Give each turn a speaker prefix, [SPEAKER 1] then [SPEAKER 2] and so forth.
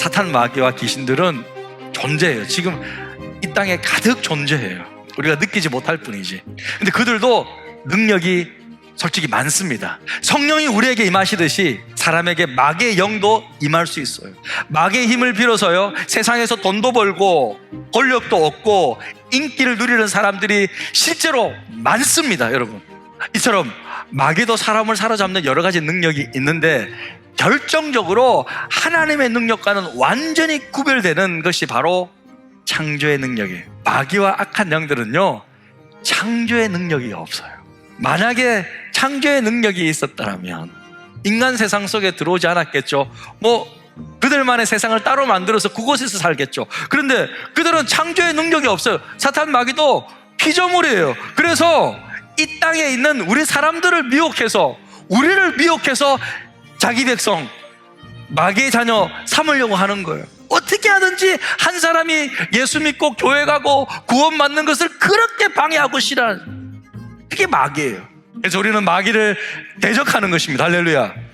[SPEAKER 1] 사탄 마귀와 귀신들은 존재해요. 지금 이 땅에 가득 존재해요. 우리가 느끼지 못할 뿐이지. 근데 그들도 능력이 솔직히 많습니다. 성령이 우리에게 임하시듯이 사람에게 마귀의 영도 임할 수 있어요. 마귀의 힘을 빌어서요. 세상에서 돈도 벌고 권력도 얻고 인기를 누리는 사람들이 실제로 많습니다, 여러분. 이처럼 마귀도 사람을 사로잡는 여러 가지 능력이 있는데 결정적으로 하나님의 능력과는 완전히 구별되는 것이 바로 창조의 능력이에요. 마귀와 악한 영들은요, 창조의 능력이 없어요. 만약에 창조의 능력이 있었다면 인간 세상 속에 들어오지 않았겠죠. 뭐 그들만의 세상을 따로 만들어서 그곳에서 살겠죠. 그런데 그들은 창조의 능력이 없어요. 사탄 마귀도 피조물이에요. 그래서 이 땅에 있는 우리 사람들을 미혹해서 우리를 미혹해서 자기 백성 마귀의 자녀 삼으려고 하는 거예요. 어떻게 하든지 한 사람이 예수 믿고 교회 가고 구원 받는 것을 그렇게 방해하고 싫어하는 그게 마귀예요. 그래서 우리는 마귀를 대적하는 것입니다. 할렐루야.